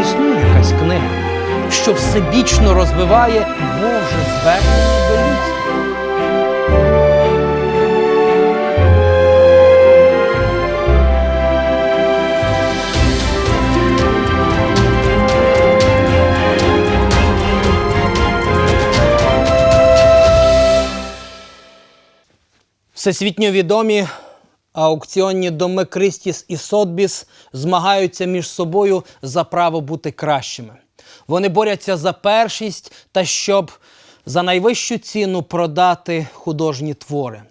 існує якась книга, що всебічно розвиває Боже звернення до людства. Всесвітньо відомі аукціонні доми Кристіс і Сотбіс змагаються між собою за право бути кращими. Вони борються за першість та щоб за найвищу ціну продати художні твори.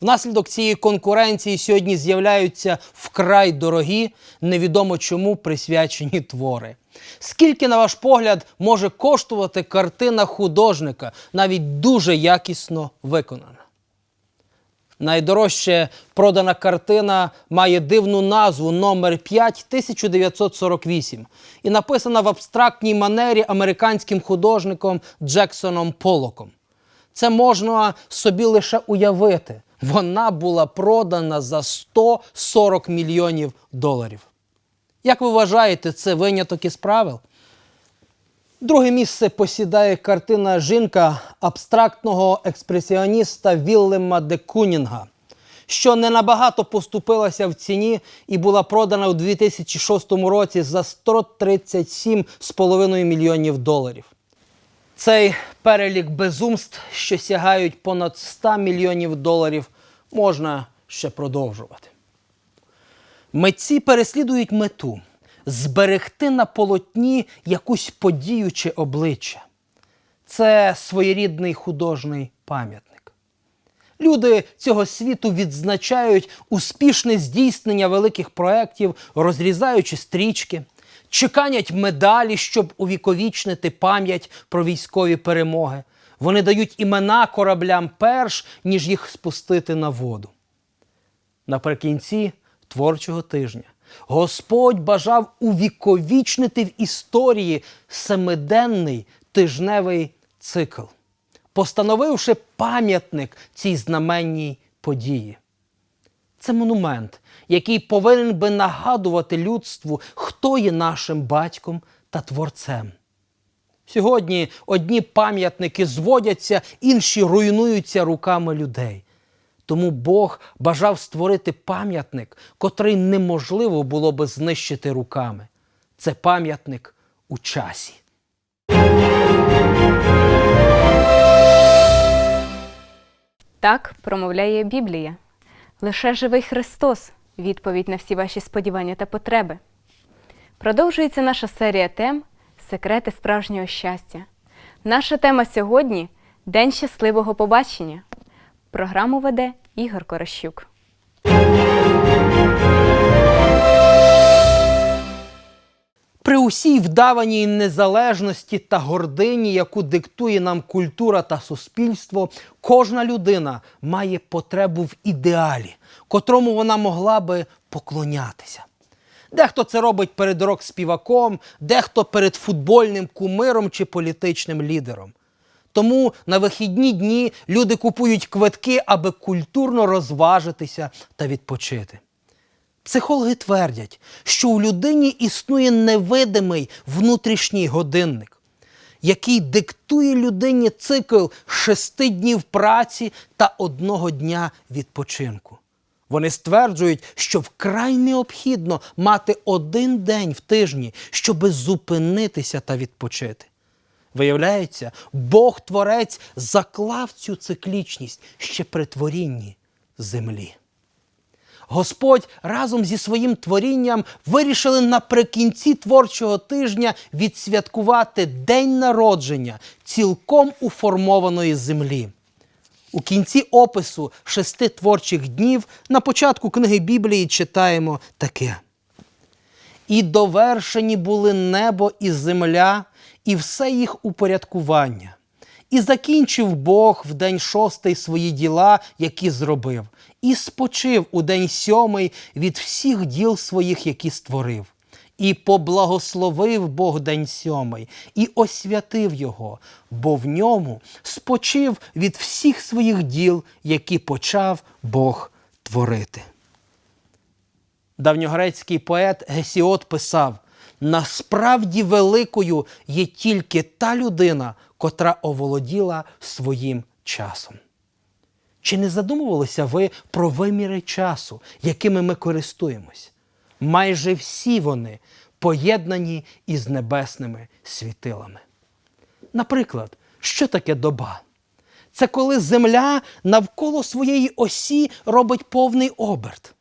Внаслідок цієї конкуренції сьогодні з'являються вкрай дорогі, невідомо чому присвячені твори. Скільки, на ваш погляд, може коштувати картина художника, навіть дуже якісно виконана? Найдорожче продана картина має дивну назву номер 5 1948 і написана в абстрактній манері американським художником Джексоном Полоком. Це можна собі лише уявити. Вона була продана за 140 мільйонів доларів. Як ви вважаєте, це виняток із правил? Друге місце посідає картина Жінка абстрактного експресіоніста Віллема де Кунінга, що не набагато поступилася в ціні і була продана у 2006 році за 137,5 мільйонів доларів. Цей перелік безумств, що сягають понад 100 мільйонів доларів, можна ще продовжувати. Митці переслідують мету зберегти на полотні якусь подію чи обличчя. Це своєрідний художній пам'ятник. Люди цього світу відзначають успішне здійснення великих проєктів, розрізаючи стрічки, чеканять медалі, щоб увіковічнити пам'ять про військові перемоги. Вони дають імена кораблям перш, ніж їх спустити на воду. Наприкінці творчого тижня Господь бажав увіковічнити в історії семиденний тижневий цикл, постановивши пам'ятник цій знаменній події. Це монумент, який повинен би нагадувати людству, хто є нашим батьком та творцем. Сьогодні одні пам'ятники зводяться, інші руйнуються руками людей. Тому Бог бажав створити пам'ятник, котрий неможливо було би знищити руками. Це пам'ятник у часі. Так промовляє Біблія. Лише живий Христос відповідь на всі ваші сподівання та потреби. Продовжується наша серія тем Секрети справжнього щастя. Наша тема сьогодні День щасливого побачення. Програму веде Ігор Корощук. При усій вдаваній незалежності та гордині, яку диктує нам культура та суспільство, кожна людина має потребу в ідеалі, котрому вона могла би поклонятися. Дехто це робить перед рок-співаком, дехто перед футбольним кумиром чи політичним лідером. Тому на вихідні дні люди купують квитки, аби культурно розважитися та відпочити. Психологи твердять, що у людині існує невидимий внутрішній годинник, який диктує людині цикл шести днів праці та одного дня відпочинку. Вони стверджують, що вкрай необхідно мати один день в тижні, щоби зупинитися та відпочити. Виявляється, Бог Творець заклав цю циклічність ще при творінні землі. Господь разом зі своїм творінням вирішили наприкінці творчого тижня відсвяткувати день народження цілком уформованої землі. У кінці опису шести творчих днів на початку книги Біблії читаємо таке. І довершені були небо і земля, і все їх упорядкування. І закінчив Бог в день шостий свої діла, які зробив, і спочив у день сьомий від всіх діл своїх, які створив. І поблагословив Бог день сьомий, і освятив його, бо в ньому спочив від всіх своїх діл, які почав Бог творити. Давньогрецький поет Гесіот писав: насправді великою є тільки та людина, котра оволоділа своїм часом. Чи не задумувалися ви про виміри часу, якими ми користуємось? Майже всі вони поєднані із небесними світилами. Наприклад, що таке доба? Це коли Земля навколо своєї осі робить повний оберт.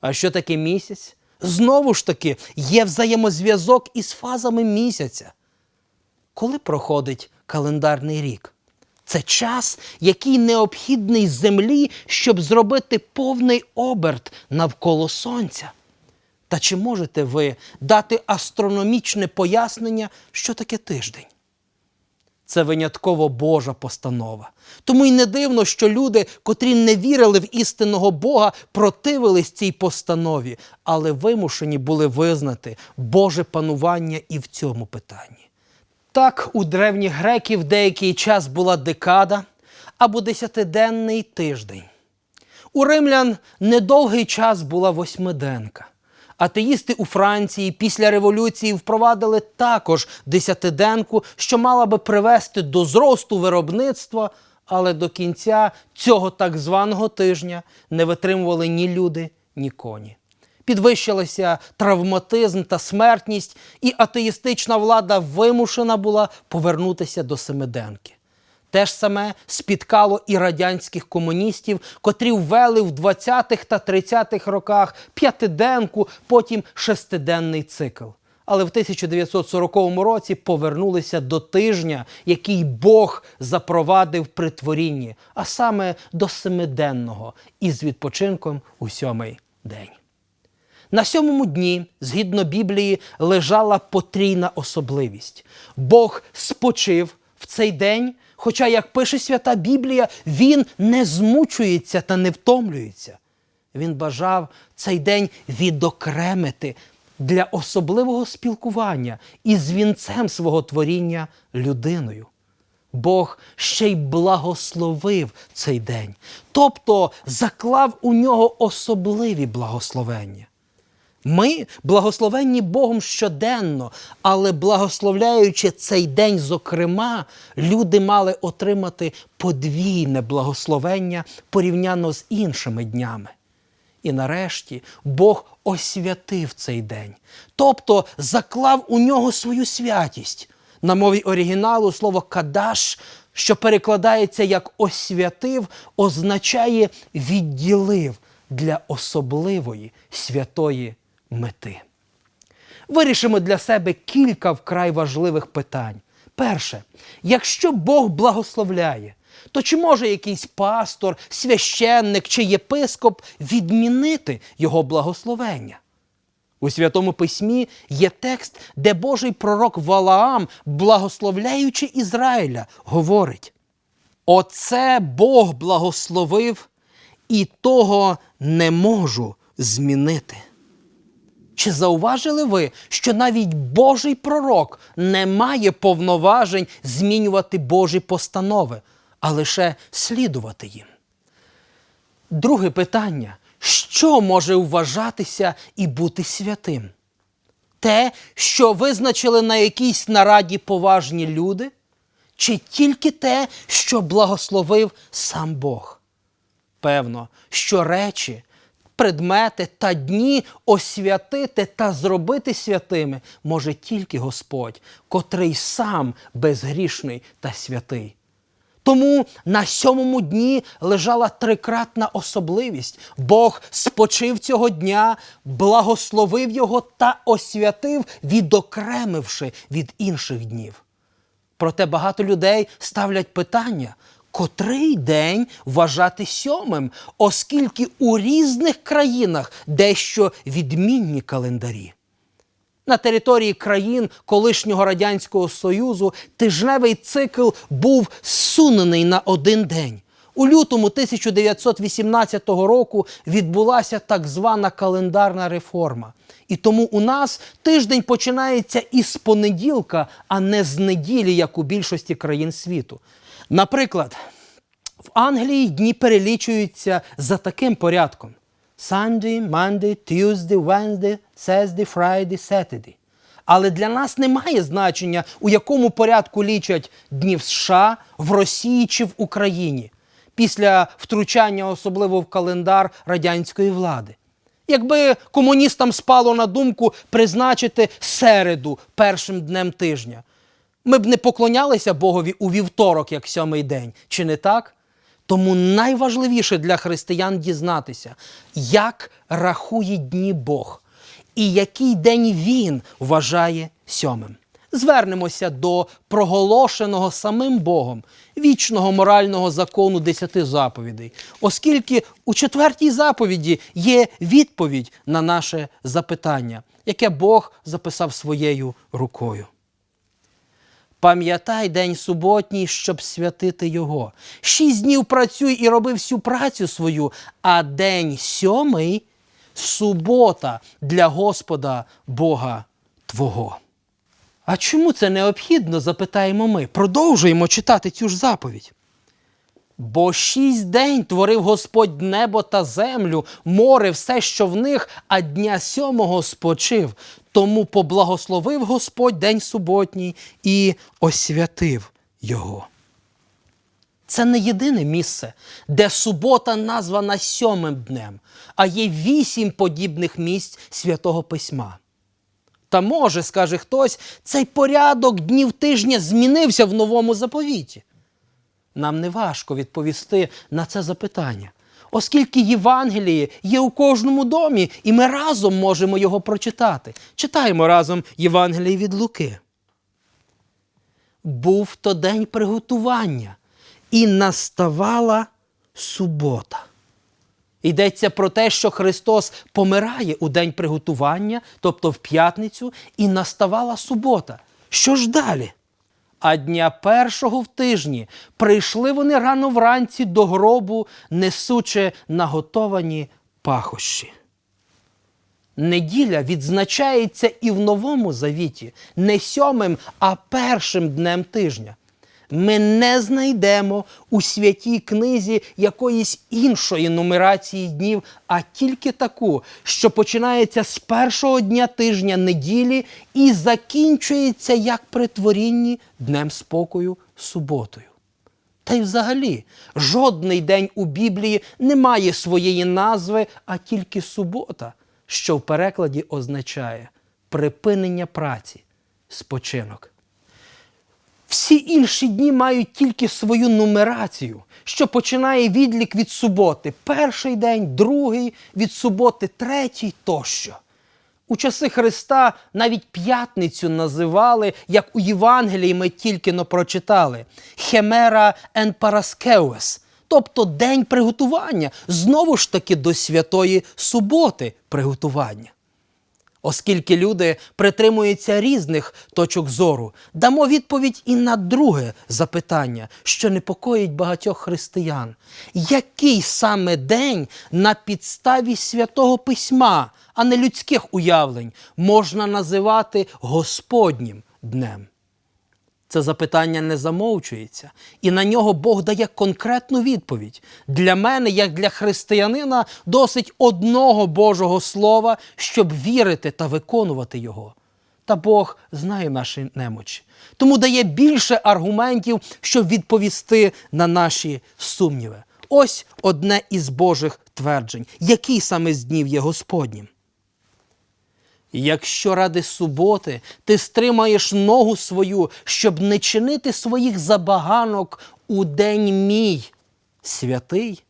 А що таке місяць? Знову ж таки, є взаємозв'язок із фазами місяця. Коли проходить календарний рік? Це час, який необхідний землі, щоб зробити повний оберт навколо сонця. Та чи можете ви дати астрономічне пояснення, що таке тиждень? Це винятково Божа постанова. Тому й не дивно, що люди, котрі не вірили в істинного Бога, противились цій постанові, але вимушені були визнати Боже панування і в цьому питанні. Так, у древніх греків деякий час була декада або десятиденний тиждень. У римлян недовгий час була восьмиденка. Атеїсти у Франції після революції впровадили також десятиденку, що мала би привести до зросту виробництва, але до кінця цього так званого тижня не витримували ні люди, ні коні. Підвищилися травматизм та смертність, і атеїстична влада вимушена була повернутися до семиденки. Те ж саме спіткало і радянських комуністів, котрі ввели в 20-х та 30-х роках п'ятиденку, потім шестиденний цикл. Але в 1940 році повернулися до тижня, який Бог запровадив при творінні, а саме до семиденного із відпочинком у сьомий день. На сьомому дні, згідно Біблії, лежала потрійна особливість. Бог спочив в цей день, хоча, як пише свята Біблія, він не змучується та не втомлюється. Він бажав цей день відокремити для особливого спілкування із вінцем свого творіння людиною. Бог ще й благословив цей день, тобто заклав у нього особливі благословення. Ми благословенні Богом щоденно, але благословляючи цей день, зокрема, люди мали отримати подвійне благословення порівняно з іншими днями. І нарешті Бог освятив цей день, тобто заклав у нього свою святість. На мові оригіналу слово кадаш, що перекладається як освятив, означає відділив для особливої святої мети. Вирішимо для себе кілька вкрай важливих питань. Перше, якщо Бог благословляє, то чи може якийсь пастор, священник чи єпископ відмінити його благословення? У Святому Письмі є текст, де Божий пророк Валаам, благословляючи Ізраїля, говорить: Оце Бог благословив, і того не можу змінити. Чи зауважили ви, що навіть Божий пророк не має повноважень змінювати Божі постанови, а лише слідувати їм? Друге питання: що може вважатися і бути святим? Те, що визначили на якійсь нараді поважні люди, чи тільки те, що благословив сам Бог? Певно, що речі, предмети та дні освятити та зробити святими може тільки Господь, котрий сам безгрішний та святий. Тому на сьомому дні лежала трикратна особливість. Бог спочив цього дня, благословив його та освятив, відокремивши від інших днів. Проте багато людей ставлять питання, котрий день вважати сьомим, оскільки у різних країнах дещо відмінні календарі. На території країн колишнього Радянського Союзу тижневий цикл був сунений на один день. У лютому 1918 року відбулася так звана календарна реформа. І тому у нас тиждень починається із понеділка, а не з неділі, як у більшості країн світу. Наприклад, в Англії дні перелічуються за таким порядком: Sunday, Monday, Tuesday, Wednesday, Thursday, Friday, Saturday. Але для нас немає значення, у якому порядку лічать дні в США, в Росії чи в Україні після втручання, особливо в календар радянської влади. Якби комуністам спало на думку призначити середу першим днем тижня, ми б не поклонялися Богові у вівторок, як сьомий день, чи не так? Тому найважливіше для християн дізнатися, як рахує дні Бог і який день Він вважає сьомим. Звернемося до проголошеного самим Богом вічного морального закону десяти заповідей, оскільки у четвертій заповіді є відповідь на наше запитання, яке Бог записав своєю рукою. Пам'ятай день суботній, щоб святити його. Шість днів працюй і роби всю працю свою, а день сьомий субота для Господа Бога Твого. А чому це необхідно? запитаємо ми. Продовжуємо читати цю ж заповідь. Бо шість день творив Господь небо та землю, море, все, що в них, а дня сьомого спочив. Тому поблагословив Господь день суботній і освятив його. Це не єдине місце, де субота названа сьомим днем, а є вісім подібних місць святого письма. Та може, скаже хтось, цей порядок днів тижня змінився в новому заповіті. Нам не важко відповісти на це запитання, оскільки Євангеліє є у кожному домі, і ми разом можемо його прочитати. Читаємо разом Євангеліє від Луки. Був то день приготування, і наставала субота. Йдеться про те, що Христос помирає у день приготування, тобто в п'ятницю, і наставала субота. Що ж далі? А дня першого в тижні прийшли вони рано вранці до гробу, несучи наготовані пахощі. Неділя відзначається і в Новому Завіті не сьомим, а першим днем тижня. Ми не знайдемо у святій книзі якоїсь іншої нумерації днів, а тільки таку, що починається з першого дня тижня неділі і закінчується як при творінні днем спокою суботою. Та й взагалі жодний день у Біблії не має своєї назви, а тільки субота, що в перекладі означає припинення праці, спочинок. Всі інші дні мають тільки свою нумерацію, що починає відлік від суботи. Перший день, другий, від суботи, третій тощо. У часи Христа навіть п'ятницю називали, як у Євангелії ми тільки но прочитали, Хемера ен Параскеуес, тобто день приготування, знову ж таки до святої суботи приготування. Оскільки люди притримуються різних точок зору, дамо відповідь і на друге запитання, що непокоїть багатьох християн. Який саме день на підставі святого письма, а не людських уявлень, можна називати Господнім днем? Це запитання не замовчується, і на нього Бог дає конкретну відповідь. Для мене, як для християнина, досить одного Божого слова, щоб вірити та виконувати його. Та Бог знає наші немочі, тому дає більше аргументів, щоб відповісти на наші сумніви. Ось одне із Божих тверджень, який саме з днів є Господнім. Якщо ради суботи ти стримаєш ногу свою, щоб не чинити своїх забаганок у день мій святий,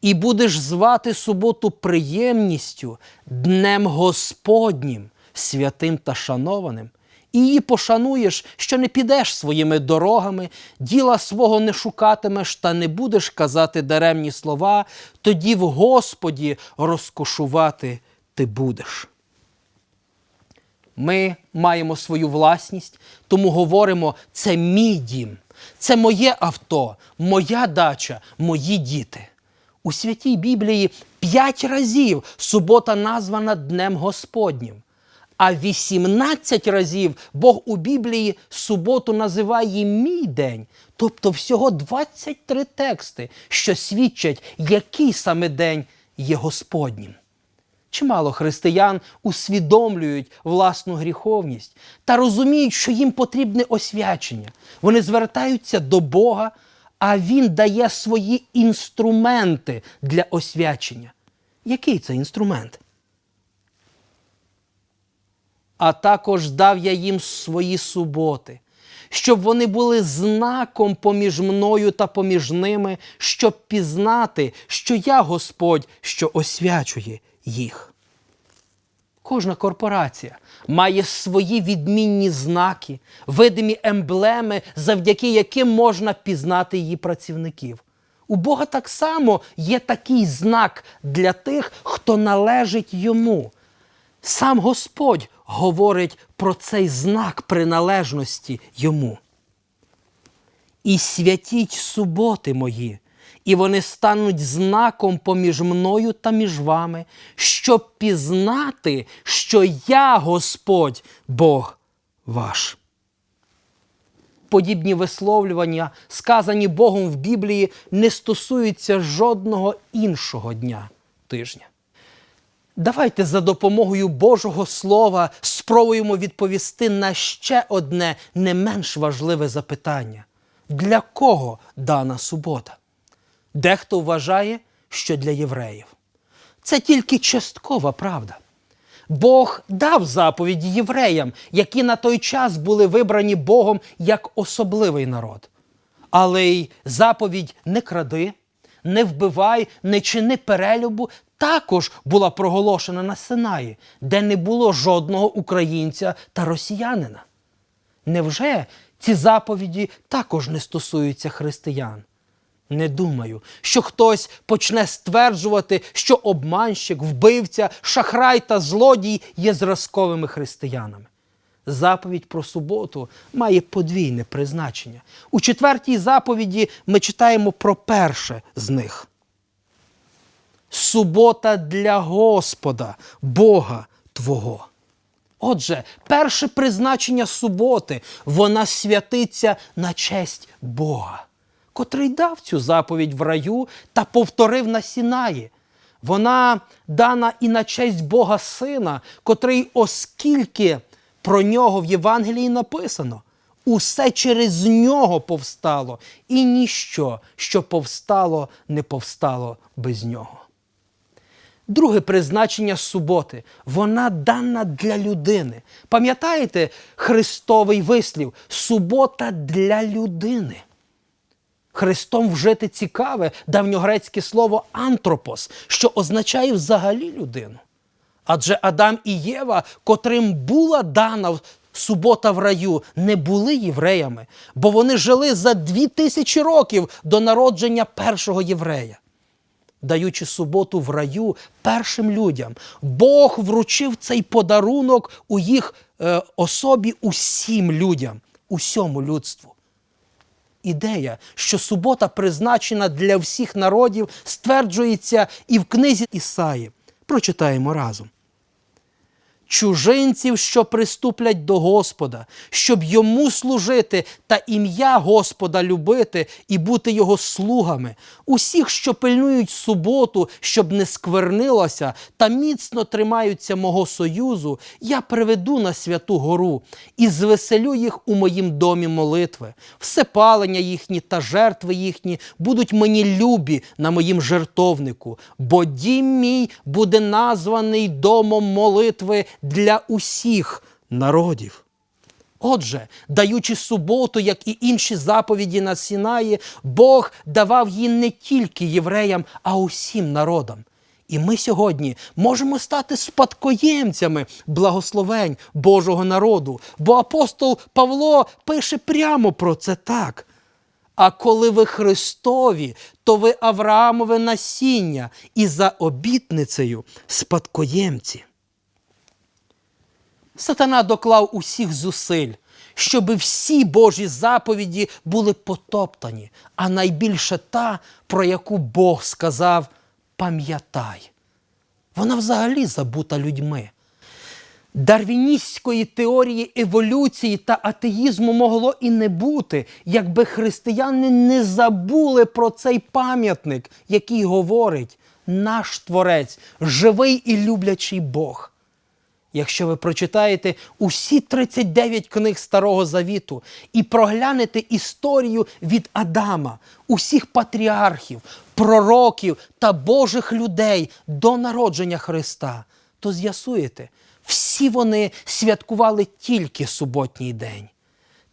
і будеш звати суботу приємністю, днем Господнім, святим та шанованим, і її пошануєш, що не підеш своїми дорогами, діла свого не шукатимеш та не будеш казати даремні слова, тоді в Господі розкошувати ти будеш. Ми маємо свою власність, тому говоримо, це мій дім, це моє авто, моя дача, мої діти. У святій Біблії п'ять разів субота названа Днем Господнім. А 18 разів Бог у Біблії суботу називає мій день, тобто всього 23 тексти, що свідчать, який саме день є Господнім. Чимало християн усвідомлюють власну гріховність та розуміють, що їм потрібне освячення. Вони звертаються до Бога, а Він дає свої інструменти для освячення. Який це інструмент? а також дав я їм свої суботи, щоб вони були знаком поміж мною та поміж ними, щоб пізнати, що я Господь, що освячує їх. Кожна корпорація має свої відмінні знаки, видимі емблеми, завдяки яким можна пізнати її працівників. У Бога так само є такий знак для тих, хто належить йому. Сам Господь говорить про цей знак приналежності йому. І святіть суботи мої, і вони стануть знаком поміж мною та між вами, щоб пізнати, що я Господь Бог ваш. Подібні висловлювання, сказані Богом в Біблії, не стосуються жодного іншого дня тижня. Давайте за допомогою Божого Слова спробуємо відповісти на ще одне не менш важливе запитання: для кого дана субота? Дехто вважає, що для євреїв. Це тільки часткова правда. Бог дав заповіді євреям, які на той час були вибрані Богом як особливий народ. Але й заповідь не кради, не вбивай, не чини перелюбу також була проголошена на Синаї, де не було жодного українця та росіянина. Невже ці заповіді також не стосуються християн? Не думаю, що хтось почне стверджувати, що обманщик, вбивця, шахрай та злодій є зразковими християнами. Заповідь про суботу має подвійне призначення. У четвертій заповіді ми читаємо про перше з них. Субота для Господа, Бога Твого. Отже, перше призначення суботи вона святиться на честь Бога, котрий дав цю заповідь в раю та повторив на Сінаї. Вона дана і на честь Бога Сина, котрий, оскільки про нього в Євангелії написано, усе через нього повстало, і ніщо, що повстало, не повстало без нього. Друге призначення суботи вона дана для людини. Пам'ятаєте Христовий вислів субота для людини. Христом вжити цікаве давньогрецьке слово антропос, що означає взагалі людину. Адже Адам і Єва, котрим була дана субота в раю, не були євреями, бо вони жили за дві тисячі років до народження першого єврея даючи суботу в раю першим людям. Бог вручив цей подарунок у їх е, особі усім людям, усьому людству. Ідея, що субота призначена для всіх народів, стверджується і в книзі Ісаї. Прочитаємо разом. Чужинців, що приступлять до Господа, щоб йому служити та ім'я Господа любити і бути його слугами, усіх, що пильнують суботу, щоб не сквернилося, та міцно тримаються мого союзу, я приведу на святу гору і звеселю їх у моїм домі молитви. Все палення їхні та жертви їхні будуть мені любі на моїм жертовнику, бо дім мій буде названий домом молитви для усіх народів. Отже, даючи суботу, як і інші заповіді на Сінаї, Бог давав її не тільки євреям, а усім народам. І ми сьогодні можемо стати спадкоємцями благословень Божого народу, бо апостол Павло пише прямо про це так. А коли ви Христові, то ви Авраамове насіння і за обітницею спадкоємці. Сатана доклав усіх зусиль, щоби всі Божі заповіді були потоптані, а найбільше та, про яку Бог сказав пам'ятай. Вона взагалі забута людьми. Дарвіністської теорії еволюції та атеїзму могло і не бути, якби християни не забули про цей пам'ятник, який говорить: наш Творець, живий і люблячий Бог. Якщо ви прочитаєте усі 39 книг Старого Завіту і проглянете історію від Адама, усіх патріархів, пророків та Божих людей до народження Христа, то з'ясуєте, всі вони святкували тільки суботній день.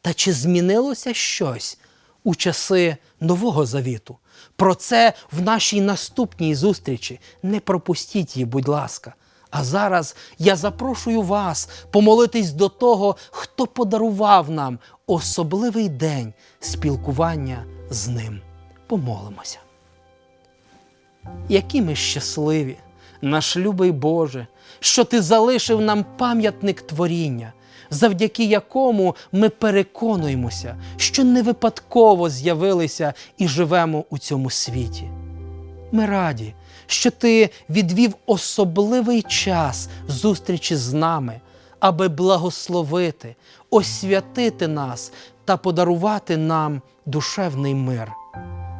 Та чи змінилося щось у часи Нового Завіту? Про це в нашій наступній зустрічі. Не пропустіть її, будь ласка. А зараз я запрошую вас помолитись до того, хто подарував нам особливий день спілкування з ним. Помолимося. Які ми щасливі, наш любий Боже, що Ти залишив нам пам'ятник творіння, завдяки якому ми переконуємося, що не випадково з'явилися і живемо у цьому світі. Ми раді, що ти відвів особливий час зустрічі з нами, аби благословити, освятити нас та подарувати нам душевний мир.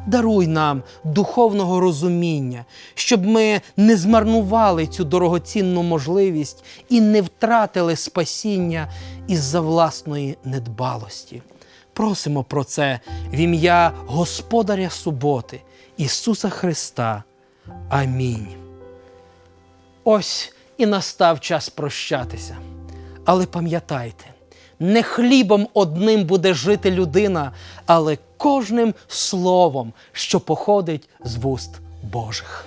Даруй нам духовного розуміння, щоб ми не змарнували цю дорогоцінну можливість і не втратили спасіння із-за власної недбалості. Просимо про це в ім'я Господаря суботи, Ісуса Христа. Амінь. Ось і настав час прощатися. Але пам'ятайте, не хлібом одним буде жити людина, але кожним словом, що походить з вуст Божих.